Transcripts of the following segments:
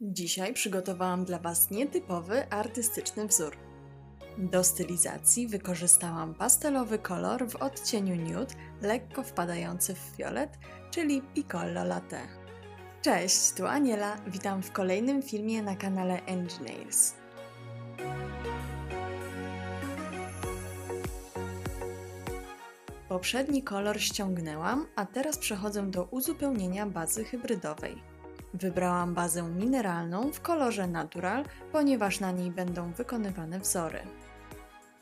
Dzisiaj przygotowałam dla Was nietypowy, artystyczny wzór. Do stylizacji wykorzystałam pastelowy kolor w odcieniu nude, lekko wpadający w fiolet, czyli Piccolo Latte. Cześć, tu Aniela, witam w kolejnym filmie na kanale Engineers. Poprzedni kolor ściągnęłam, a teraz przechodzę do uzupełnienia bazy hybrydowej. Wybrałam bazę mineralną w kolorze natural, ponieważ na niej będą wykonywane wzory.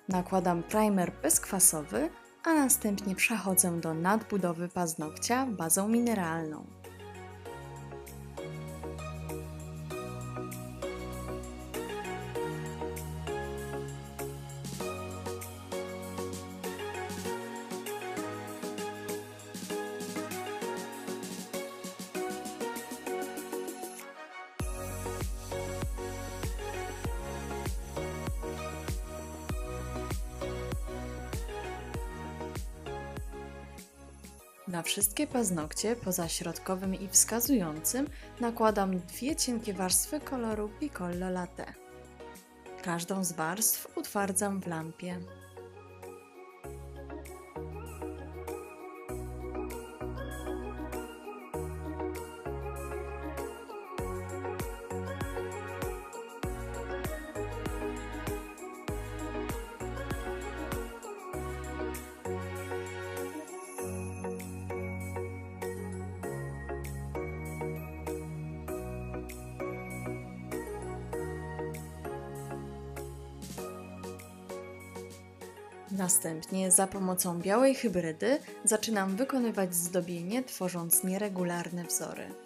Nakładam primer bezkwasowy, a następnie przechodzę do nadbudowy paznokcia bazą mineralną. Na wszystkie paznokcie, poza środkowym i wskazującym, nakładam dwie cienkie warstwy koloru Piccolo Latte. Każdą z warstw utwardzam w lampie. Następnie za pomocą białej hybrydy zaczynam wykonywać zdobienie, tworząc nieregularne wzory.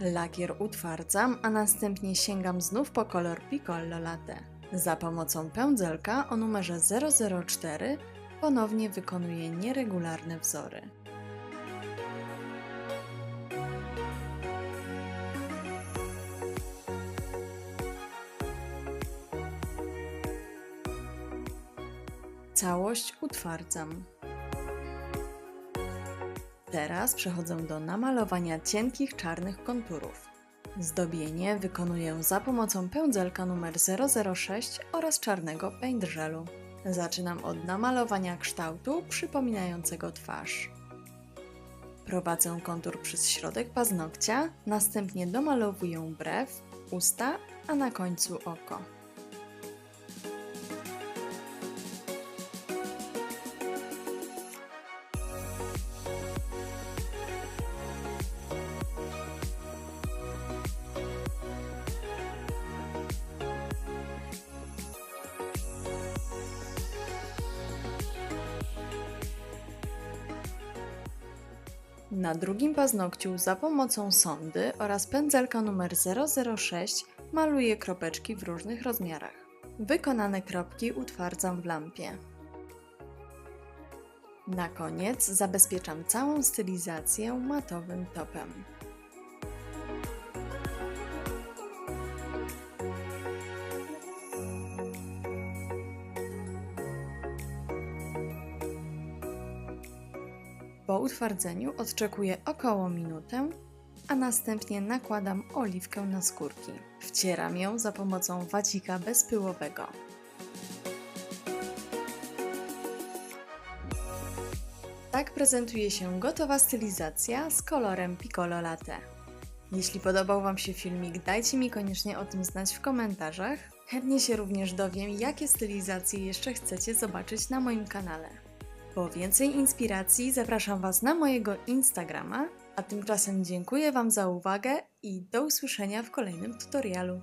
Lakier utwardzam, a następnie sięgam znów po kolor Piccolo Latte. Za pomocą pędzelka o numerze 004 ponownie wykonuję nieregularne wzory. Całość utwardzam. Teraz przechodzę do namalowania cienkich czarnych konturów. Zdobienie wykonuję za pomocą pędzelka numer 006 oraz czarnego paint gelu. Zaczynam od namalowania kształtu przypominającego twarz. Prowadzę kontur przez środek paznokcia, następnie domalowuję brew, usta, a na końcu oko. Na drugim paznokciu za pomocą sondy oraz pędzelka numer 006 maluję kropeczki w różnych rozmiarach. Wykonane kropki utwardzam w lampie. Na koniec zabezpieczam całą stylizację matowym topem. Po utwardzeniu odczekuję około minutę, a następnie nakładam oliwkę na skórki. Wcieram ją za pomocą wacika bezpyłowego. Tak prezentuje się gotowa stylizacja z kolorem Piccolo Latte. Jeśli podobał Wam się filmik, dajcie mi koniecznie o tym znać w komentarzach. Chętnie się również dowiem, jakie stylizacje jeszcze chcecie zobaczyć na moim kanale. Po więcej inspiracji zapraszam Was na mojego Instagrama, a tymczasem dziękuję Wam za uwagę i do usłyszenia w kolejnym tutorialu.